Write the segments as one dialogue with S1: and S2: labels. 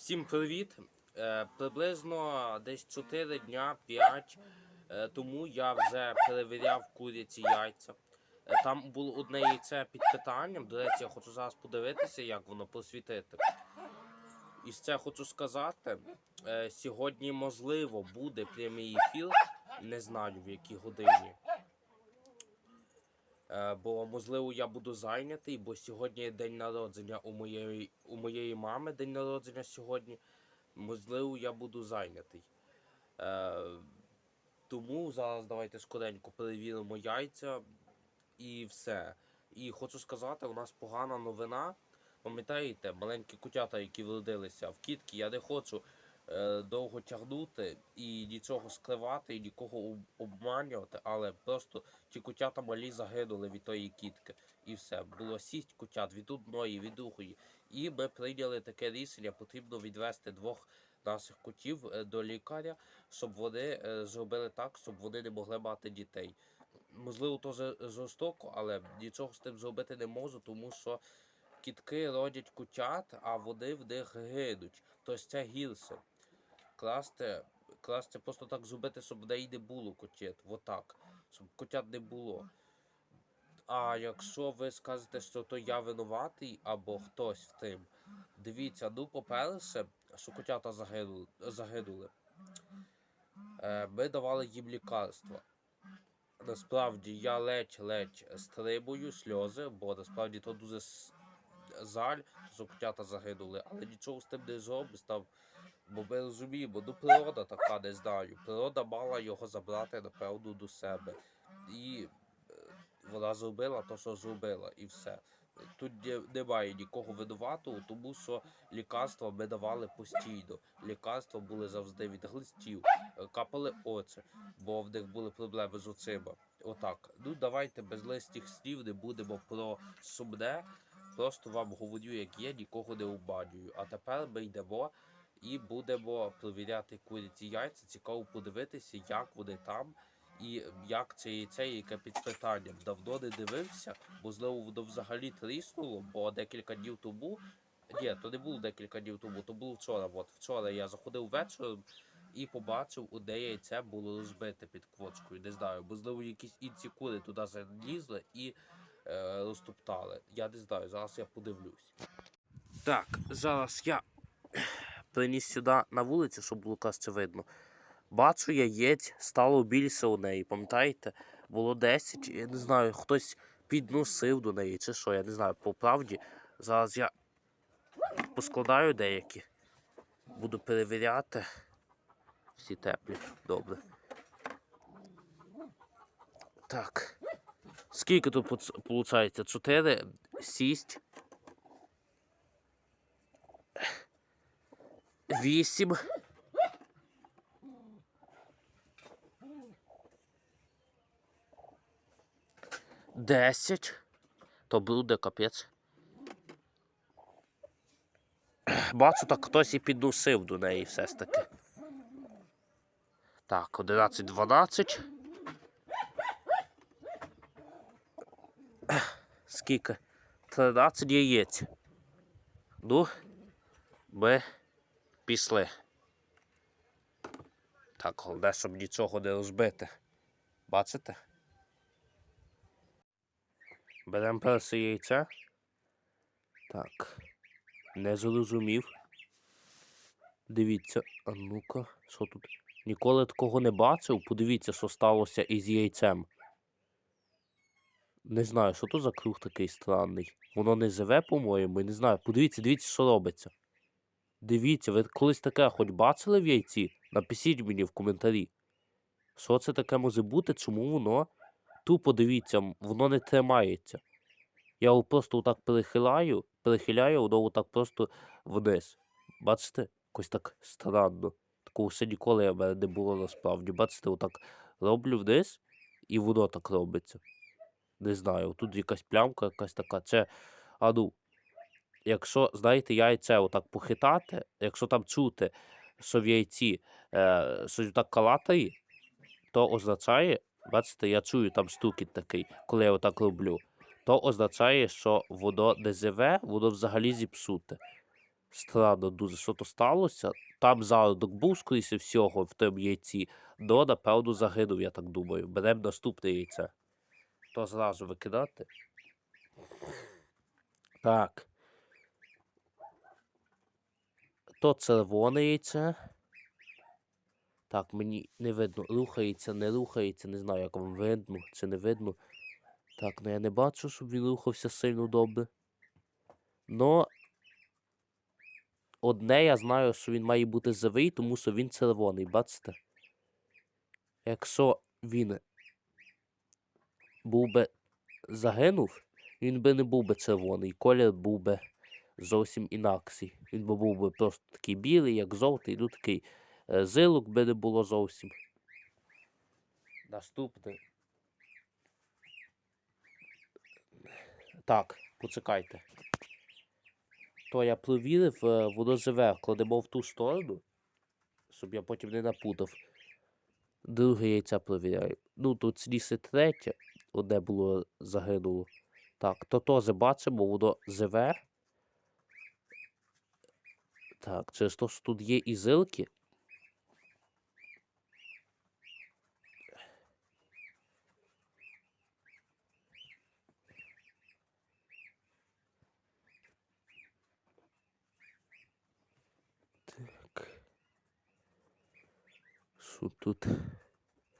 S1: Всім привіт! Е, приблизно десь 4 дня 5 е, тому я вже перевіряв куряці яйця. Е, там було одне яйце під питанням. До речі, я хочу зараз подивитися, як воно просвітити. І з це хочу сказати. сьогодні, можливо, буде прямий ефір. Не знаю в якій годині. Е, бо можливо я буду зайнятий, бо сьогодні день народження у моєї, у моєї мами день народження сьогодні. Можливо, я буду зайнятий. Е, тому зараз давайте скоренько перевіримо яйця і все. І хочу сказати, у нас погана новина. Пам'ятаєте, маленькі котята, які вродилися в кітки, я не хочу довго тягнути і нічого скривати, і нікого обманювати, але просто ті котята малі загинули від тої кітки. І все. Було сість котят від одної, від другої. І ми прийняли таке рішення, потрібно відвести двох наших котів е, до лікаря, щоб вони е, зробили так, щоб вони не могли мати дітей. Можливо, то жорстоко, але нічого з тим зробити не можу, тому що кітки родять котят, а вони в них гинуть. Тобто це гірше. Класти, класти просто так зробити, щоб в неї не було котят. Отак. Щоб котят не було. А якщо ви скажете, що то я винуватий або хтось в тим, дивіться, ну, по-перше, що котята загинули, загинули. Е, ми давали їм лікарства. Насправді я ледь-ледь стрибую сльози, бо насправді то дуже жаль, що котята загинули, але нічого з тим не зробиш там. Бо ми розуміємо, ну природа така, не знаю. Природа мала його забрати, напевно, до себе. І е, вона зробила те, що зробила, і все. Тут немає нікого винуватого, тому що лікарства ми давали постійно. Лікарства були завжди від глистів, е, капали очі, бо в них були проблеми з очима. Отак. Ну давайте без листих слів не будемо про сумне. Просто вам говорю, як є, нікого не обманюю. А тепер ми йдемо і будемо перевіряти куриці яйця. Цікаво подивитися, як вони там. І як це яйце, яке під питанням. Давно не дивився, можливо, воно взагалі тріснуло, бо декілька днів тому. Ні, то не було декілька днів тому, то було вчора. От вчора я заходив вечором і побачив, одне яйце було розбите під квочкою. Не знаю, бо можливо, якісь інші кури туди залізли і е, розтоптали. Я не знаю, зараз я подивлюсь. Так, зараз я приніс сюди на вулицю, щоб було краще видно. Бачу, яєць стало більше у неї, пам'ятаєте? Було 10, я не знаю, хтось підносив до неї чи що, я не знаю, по правді. Зараз я поскладаю деякі. Буду перевіряти. Всі теплі, добре. Так. Скільки тут виходить? 4, 6, 8. Десять. То буде капець. Бачу, так хтось і підносив до неї все ж таки. Так, 11, 12. Скільки? 13 яєць. Ну, ми пішли. Так, головне, щоб нічого не розбити. Бачите? Беремо перше яйце. Так. Не зрозумів. Дивіться, а ну-ка, що тут? Ніколи такого не бачив. Подивіться, що сталося із яйцем. Не знаю, що то за круг такий странний. Воно не живе, по-моєму, не знаю. Подивіться, дивіться, що робиться. Дивіться, ви колись таке хоч бачили в яйці? Напишіть мені в коментарі. Що це таке може бути? Чому воно? Тупо дивіться, воно не тримається. Я його просто отак перехиляю, перехиляю, воно отак просто вниз. Бачите? Якось так странно. Такого ще ніколи в мене не було насправді. Бачите, отак роблю вниз, і воно так робиться. Не знаю, тут якась плямка, якась така. Це, а ну, якщо, знаєте, яйце отак похитати, якщо там чути, що в яйці е, щось так калатає, то означає, бачите, я чую там стукіт такий, коли я отак роблю, то означає, що воно не живе, воно взагалі зіпсуте. Странно дуже, що то сталося. Там зародок був, скоріше всього, в тим яйці. Но, напевно, загинув, я так думаю. Беремо наступне яйце. То зразу викидати. Так. То червоне яйце. Так, мені не видно. Рухається, не рухається. Не знаю, як вам видно чи не видно. Так, ну я не бачу, щоб він рухався сильно добре. Но одне я знаю, що він має бути живий, тому що він червоний, бачите? Якщо він був би загинув, він би не був би червоний, колір був би зовсім інакший. Він би був би просто такий білий, як жовтий, ну такий е, зилок би не було зовсім. Наступний. Так, почекайте. То я провірив, е, воно живе, кладемо в ту сторону, щоб я потім не напутав. Друге яйце провіряю. Ну, тут сліси третє, одне було загинуло. Так, то теж бачимо, воно живе. Так, через те, що тут є і зилки. Так. Що тут?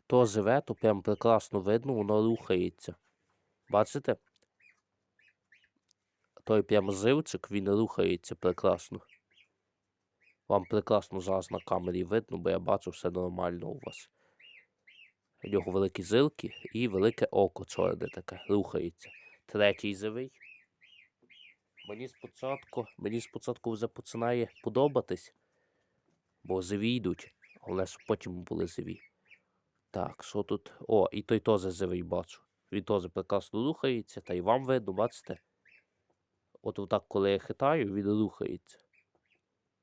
S1: То живе, то прям прекрасно видно, воно рухається. Бачите? Той прям живчик, він рухається прекрасно. Вам прекрасно зараз на камері видно, бо я бачу все нормально у вас. У нього великі зилки і велике око чорне таке, рухається. Третій живий. Мені спочатку, мені спочатку вже починає подобатись, бо живі йдуть, щоб потім були живі. Так, що тут? О, і той теж живий бачу. Він теж прекрасно рухається, та й вам видно, бачите? От отак, коли я хитаю, він рухається.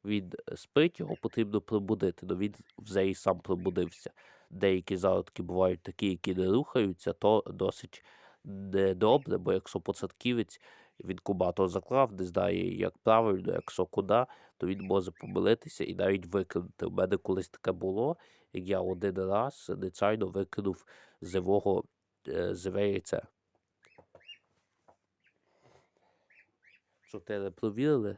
S1: Він е, спить, його потрібно пробудити, але він вже і сам пробудився. Деякі зародки бувають такі, які не рухаються, то досить недобре, бо якщо початківець він кубатор заклав, не знає, як правильно, якщо куди, то він може помилитися і навіть викинути. У мене колись таке було, як я один раз нечайно викинув живого живе яйце. Чотири провірили.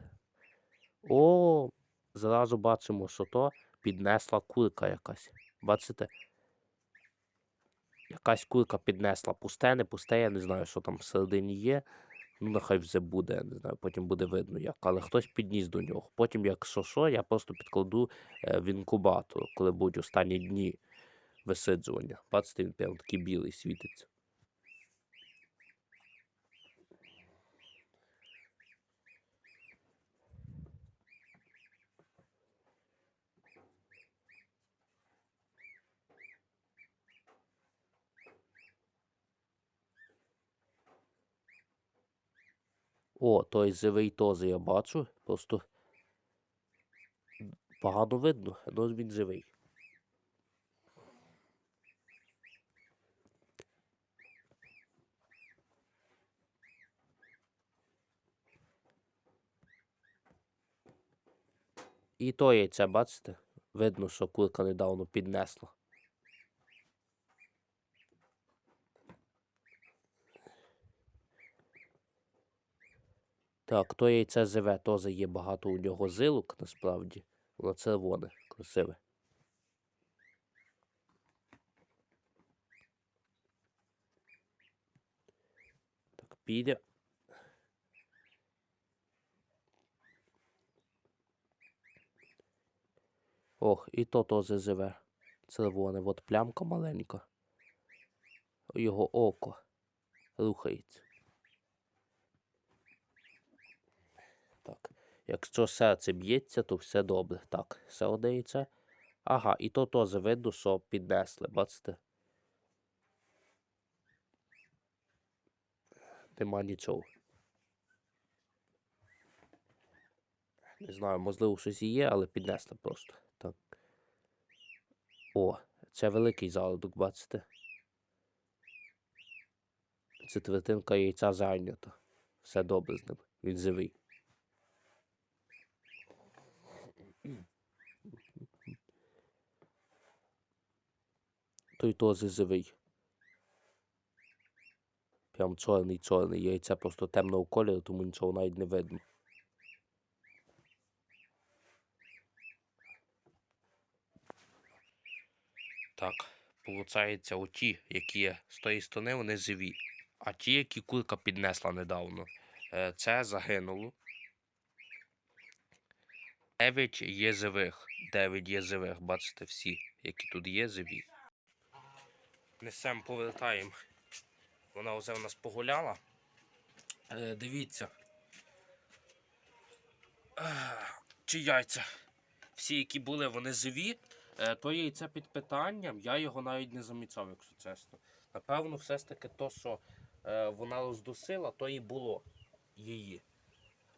S1: О, зразу бачимо, що то піднесла курка якась. Бачите? Якась курка піднесла. Пусте, не пусте, я не знаю, що там всередині є. Ну, нехай вже буде, не знаю, потім буде видно як. Але хтось підніс до нього. Потім, якщо що, я просто підкладу е, в інкубатор, коли будуть останні дні висиджування. Бачите, він прям такий білий світиться. О, той живий теж я бачу. Просто погано видно, але він живий. І то яйце, бачите? Видно, що курка недавно піднесла. Так, то яйце живе, теж є багато у нього жилок, насправді. Воно червоне, красиве. Так, піде. Ох, і то теж живе. Червоне, от плямка маленька. Його око рухається. Так. Якщо серце б'ється, то все добре. Так, все одне. Ага, і то теж видно, що піднесли, бачите? Нема нічого. Не знаю, можливо, щось і є, але піднесли просто. Так. О, це великий залодок, бачите? Четвертинка яйця зайнята. Все добре з ним. Він живий. Той теж живий. Прям чорний чорний. Яйце просто темного кольору, тому нічого навіть не видно. Так, виходить, оті, які з тої сторони, вони живі. А ті, які курка піднесла недавно, е, це загинуло. 9 є живих. 9 є живих. Бачите, всі, які тут є, живі. Несем, повертаємо. Вона вже в нас погуляла. Е, дивіться. Ех, Чи яйця? Всі, які були, вони живі. Е, то яйце під питанням, я його навіть не замічав, якщо чесно. Напевно, все ж таки то, що е, вона роздусила, то і було її.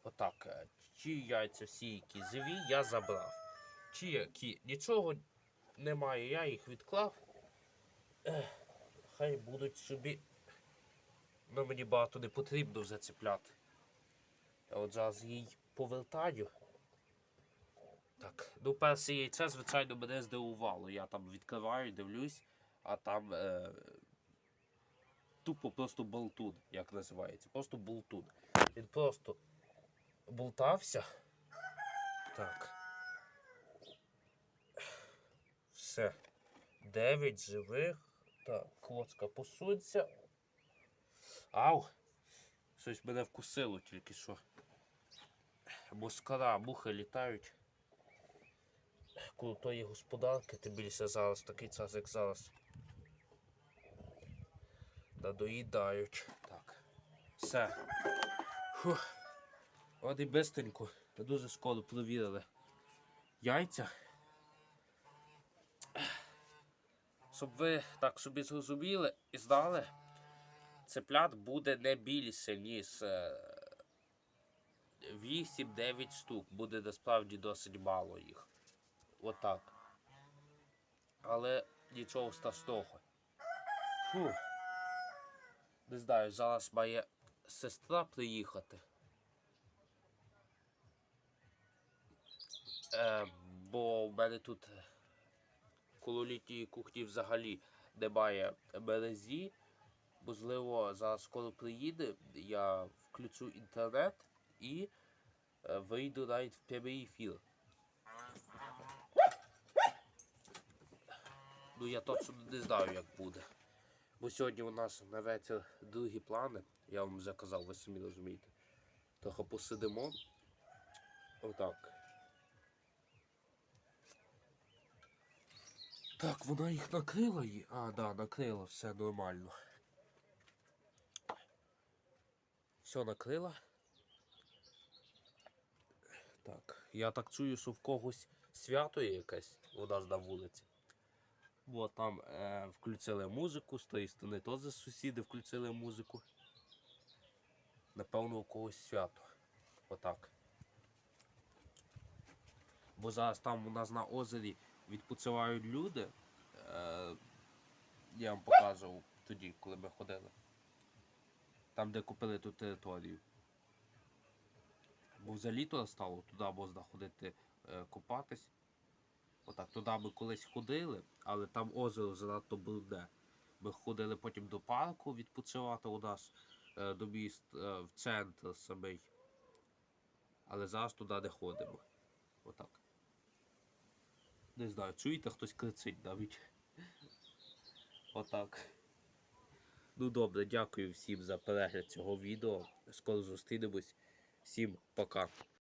S1: Отак. е, Ті яйця всі, які живі, я забрав. Ті, які нічого немає, я їх відклав. Хай будуть собі. Ну, мені багато не потрібно вже цепляти. Я от зараз їй повертаю. Так, ну перше яйце, звичайно, мене здивувало. Я там відкриваю, дивлюсь, а там е, тупо просто болтун, як називається. Просто болтун. Він просто болтався. Так. Все. Дев'ять живих. Так, клоцка посунься. Ау! Щось мене вкусило тільки що. Москара, мухи літають. Коло тої господарки, тим більше зараз такий час, як зараз. Надоїдають. Так. Все. Фух. От і бистренько. Дуже скоро провірили. Яйця. Щоб ви так собі зрозуміли і знали, цеплят буде не більше, ніж е, 8-9 штук. Буде насправді досить мало їх. Отак. Але нічого страшного. Фу. Не знаю, зараз має сестра приїхати. Е, бо в мене тут коло літньої кухні взагалі немає мережі. Можливо, зараз скоро приїде, я включу інтернет і е, вийду навіть в прямий ефір. Ну я точно не знаю, як буде. Бо сьогодні у нас на вечір другі плани. Я вам вже казав, ви самі розумієте. Трохи посидимо. Отак. Так, вона їх накрила її. А, да, накрила, все нормально. Все накрила. Так, я так чую, що в когось свято є якесь у нас на вулиці. Бо там е, включили музику, з тої сторони теж сусіди включили музику. Напевно, у когось свято. Отак. Бо зараз там у нас на озері відпочивають люди. Е, я вам показував тоді, коли ми ходили. Там, де купили ту територію. Бо вже літо стало, туди можна ходити е, купатись. Отак, туди ми колись ходили, але там озеро занадто брудне. Ми ходили потім до парку відпочивати у нас е, до міст в центр самий. Але зараз туди не ходимо. Отак. Не знаю, чуєте, хтось кричить навіть. Отак. Ну добре, дякую всім за перегляд цього відео. Скоро зустрінемось. Всім пока.